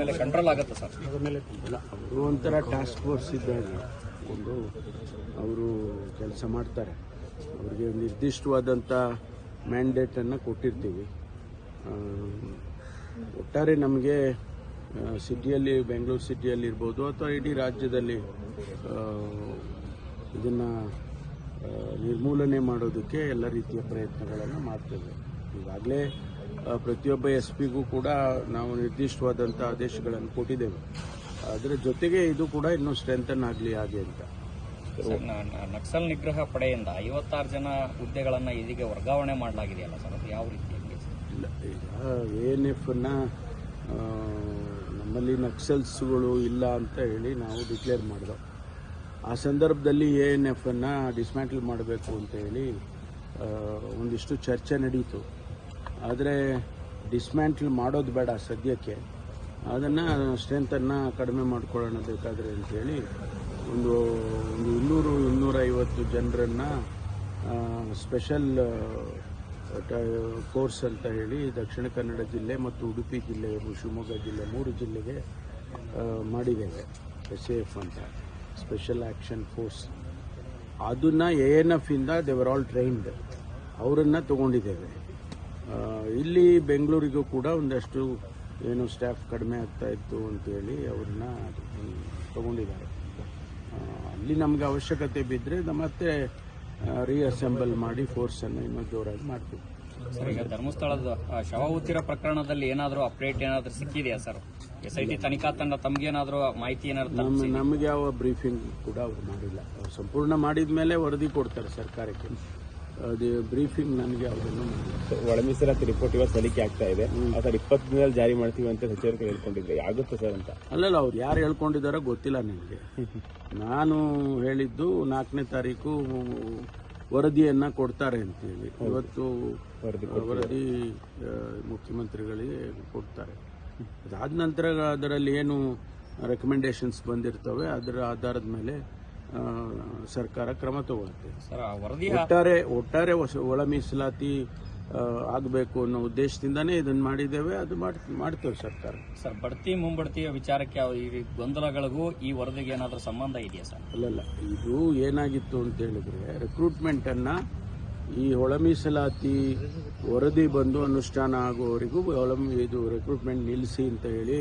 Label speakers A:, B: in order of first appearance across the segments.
A: ಮೇಲೆ ಕಂಟ್ರೋಲ್ ಆಗುತ್ತೆ ಸರ್.
B: ಇಲ್ಲ. ಅವರು ಒಂಥರ ಟಾಸ್ಕ್ ಫೋರ್ಸ್ ಇದ್ದಾಗ ಒಂದು ಅವರು ಕೆಲಸ ಮಾಡ್ತಾರೆ. ಅವರಿಗೆ ನಿರ್ದಿಷ್ಟವಾದಂಥ ಮ್ಯಾಂಡೇಟನ್ನು ಕೊಟ್ಟಿರ್ತೀವಿ. ಒಟ್ಟಾರೆ ನಮಗೆ ಸಿಟಿಯಲ್ಲಿ ಬೆಂಗಳೂರು ಸಿಟಿಯಲ್ಲಿ ಇರ್ಬೋದು ಅಥವಾ ಇಡೀ ರಾಜ್ಯದಲ್ಲಿ ಇದನ್ನು ನಿರ್ಮೂಲನೆ ಮಾಡೋದಕ್ಕೆ ಎಲ್ಲ ರೀತಿಯ ಪ್ರಯತ್ನಗಳನ್ನು ಮಾಡ್ತೇವೆ. ಈಗಾಗಲೇ ಪ್ರತಿಯೊಬ್ಬ ಎಸ್ ಪಿಗೂ ಕೂಡ ನಾವು ನಿರ್ದಿಷ್ಟವಾದಂಥ ಆದೇಶಗಳನ್ನು ಕೊಟ್ಟಿದ್ದೇವೆ. ಅದರ ಜೊತೆಗೆ ಇದು ಕೂಡ ಇನ್ನೂ ಸ್ಟ್ರೆಂಥನ್ ಆಗಲಿ ಹಾಗೆ ಅಂತ.
A: ನಕ್ಸಲ್ ನಿಗ್ರಹ ಪಡೆಯಿಂದ ಐವತ್ತಾರು ಜನ ಹುದ್ದೆಗಳನ್ನು ಇದೀಗ ವರ್ಗಾವಣೆ ಮಾಡಲಾಗಿದೆಯಲ್ಲ ಸರ್? ಅದು ಯಾವ ರೀತಿ?
B: ಇಲ್ಲ ಈಗ ಎ ಎನ್ ಎಫನ್ನು ನಮ್ಮಲ್ಲಿ ನಕ್ಸಲ್ಸ್ಗಳು ಇಲ್ಲ ಅಂತ ಹೇಳಿ ನಾವು ಡಿಕ್ಲೇರ್ ಮಾಡಿದೋ. ಆ ಸಂದರ್ಭದಲ್ಲಿ ಎ ಎನ್ ಎಫನ್ನು ಡಿಸ್ಮ್ಯಾಂಟಲ್ ಮಾಡಬೇಕು ಅಂತ ಹೇಳಿ ಒಂದಿಷ್ಟು ಚರ್ಚೆ ನಡೀತು. ಆದರೆ ಡಿಸ್ಮ್ಯಾಂಟಲ್ ಮಾಡೋದು ಬೇಡ ಸದ್ಯಕ್ಕೆ. ಅದನ್ನು ಸ್ಟ್ರೆಂತನ್ನು ಕಡಿಮೆ ಮಾಡ್ಕೊಳ್ಳೋಣ ಬೇಕಾದರೆ ಅಂತೇಳಿ ಒಂದು ಒಂದು ಇನ್ನೂರು, ಇನ್ನೂರೈವತ್ತು ಜನರನ್ನು ಸ್ಪೆಷಲ್ ಕೋರ್ಸ್ ಅಂತ ಹೇಳಿ ದಕ್ಷಿಣ ಕನ್ನಡ ಜಿಲ್ಲೆ ಮತ್ತು ಉಡುಪಿ ಜಿಲ್ಲೆ, ಶಿವಮೊಗ್ಗ ಜಿಲ್ಲೆ ಮೂರು ಜಿಲ್ಲೆಗೆ ಮಾಡಿದ್ದೇವೆ. ಎಸ್ ಎಫ್ ಅಂತ ಸ್ಪೆಷಲ್ ಆ್ಯಕ್ಷನ್ ಫೋರ್ಸ್ ಅದನ್ನು ಎ ಎನ್ ಎಫ್ ಇಂದ ದೇವರ್ ಆಲ್ ಟ್ರೈನ್ಡ್ ಅವರನ್ನು ತಗೊಂಡಿದ್ದೇವೆ. ಇಲ್ಲಿ ಬೆಂಗಳೂರಿಗೂ ಕೂಡ ಒಂದಷ್ಟು ಏನು ಸ್ಟಾಫ್ ಕಡಿಮೆ ಆಗ್ತಾ ಇತ್ತು ಅಂತೇಳಿ ಅವ್ರನ್ನ ತಗೊಂಡಿದ್ದಾರೆ. ಅಲ್ಲಿ ನಮಗೆ ಅವಶ್ಯಕತೆ ಬಿದ್ದರೆ ಮತ್ತೆ ರೀಅಸೆಂಬಲ್ ಮಾಡಿ ಫೋರ್ಸನ್ನು ಇನ್ನೂ ಜೋರಾಗಿ ಮಾಡ್ತೀವಿ.
A: ಸರ್ ಈಗ ಧರ್ಮಸ್ಥಳದ ಶವ ಉತ್ತಿರ ಪ್ರಕರಣದಲ್ಲಿ ಏನಾದರೂ ಅಪ್ಡೇಟ್ ಏನಾದರೂ ಸಿಕ್ಕಿದೆಯಾ ಸರ್? ಎಸ್ ಐ ಟಿ ತನಿಖಾ ತಂಡ ತಮ್ಗೇನಾದರೂ ಮಾಹಿತಿ ಏನಾದರೂ
B: ನಮಗೆ ಯಾವ ಬ್ರೀಫಿಂಗ್ ಕೂಡ ಅವ್ರು ಮಾಡಿಲ್ಲ. ಅವ್ರು ಸಂಪೂರ್ಣ ಮಾಡಿದ ಮೇಲೆ ವರದಿ ಕೊಡ್ತಾರೆ ಸರ್ಕಾರಕ್ಕೆ. ಬ್ರೀಫಿಂಗ್ ನನಗೆ ಯಾವುದನ್ನು ಮಾಡಿಲ್ಲ.
C: ಒಳ ಮೀಸಲಾತಿ ರಿಪೋರ್ಟ್ ಇವತ್ತು ಸಲ್ಲಿಕೆ ಆಗ್ತಾ ಇದೆ. ಸರ್ ಇಪ್ಪತ್ತು ದಿನದಲ್ಲಿ ಜಾರಿ ಮಾಡ್ತೀವಿ ಅಂತ ಸಚಿವರು ಹೇಳ್ಕೊಂಡಿದ್ರೆ ಆಗುತ್ತೆ ಸರ್ ಅಂತ?
B: ಅಲ್ಲಲ್ಲ ಅವ್ರು ಯಾರು ಹೇಳ್ಕೊಂಡಿದ್ದಾರೋ ಗೊತ್ತಿಲ್ಲ ನನಗೆ ನಾನು ಹೇಳಿದ್ದು ನಾಲ್ಕನೇ ತಾರೀಕು ವರದಿಯನ್ನ ಕೊಡ್ತಾರೆ ಅಂತೇಳಿ. ಇವತ್ತು
C: ವರದಿ
B: ಮುಖ್ಯಮಂತ್ರಿಗಳಿಗೆ ಕೊಡ್ತಾರೆ. ಅದಾದ ನಂತರ ಅದರಲ್ಲಿ ಏನು ರೆಕಮೆಂಡೇಶನ್ಸ್ ಬಂದಿರ್ತವೆ ಅದರ ಆಧಾರದ ಮೇಲೆ ಸರ್ಕಾರ ಕ್ರಮ ತಗೊಳ್ಳುತ್ತೆ
A: ಸರ್ ಆ ವರದಿ
B: ಒಟ್ಟಾರೆ ಒಟ್ಟಾರೆ ಒಳ ಮೀಸಲಾತಿ ಆಗಬೇಕು ಅನ್ನೋ ಉದ್ದೇಶದಿಂದಾನೇ ಇದನ್ನು ಮಾಡಿದ್ದೇವೆ. ಅದು ಮಾಡ್- ಮಾಡ್ತೇವೆ ಸರ್ಕಾರ.
A: ಸರ್ ಬಡ್ತಿ ಮುಂಬಡ್ತಿಯ ವಿಚಾರಕ್ಕೆ ಈ ಗೊಂದಲಗಳಿಗೂ ಈ ವರದಿಗೆ ಏನಾದರೂ ಸಂಬಂಧ ಇದೆಯಾ ಸರ್?
B: ಅಲ್ಲಲ್ಲ ಇದು ಏನಾಗಿತ್ತು ಅಂತ ಹೇಳಿದ್ರೆ ರಿಕ್ರೂಟ್ಮೆಂಟ್ ಅನ್ನ ಈ ಒಳ ಮೀಸಲಾತಿ ವರದಿ ಬಂದು ಅನುಷ್ಠಾನ ಆಗುವವರೆಗೂ ಒಳ ಇದು ರಿಕ್ರೂಟ್ಮೆಂಟ್ ನಿಲ್ಲಿಸಿ ಅಂತ ಹೇಳಿ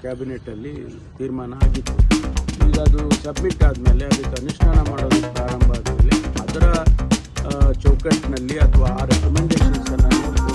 B: ಕ್ಯಾಬಿನೆಟ್ ಅಲ್ಲಿ ತೀರ್ಮಾನ ಆಗಿತ್ತು. ಈಗ ಅದು ಸಬ್ಮಿಟ್ ಆದಮೇಲೆ ಅದಕ್ಕೆ ಅನುಷ್ಠಾನ ಮಾಡೋದು ಪ್ರಾರಂಭ ಆದಮೇಲೆ ಅದರ ಚೌಕಟ್ಟಿನಲ್ಲಿ ಅಥವಾ ಆ ರೆಕಮೆಂಡೇಶನ್ಸ್ ಅನ್ನು ನೋಡಿಕೊಂಡು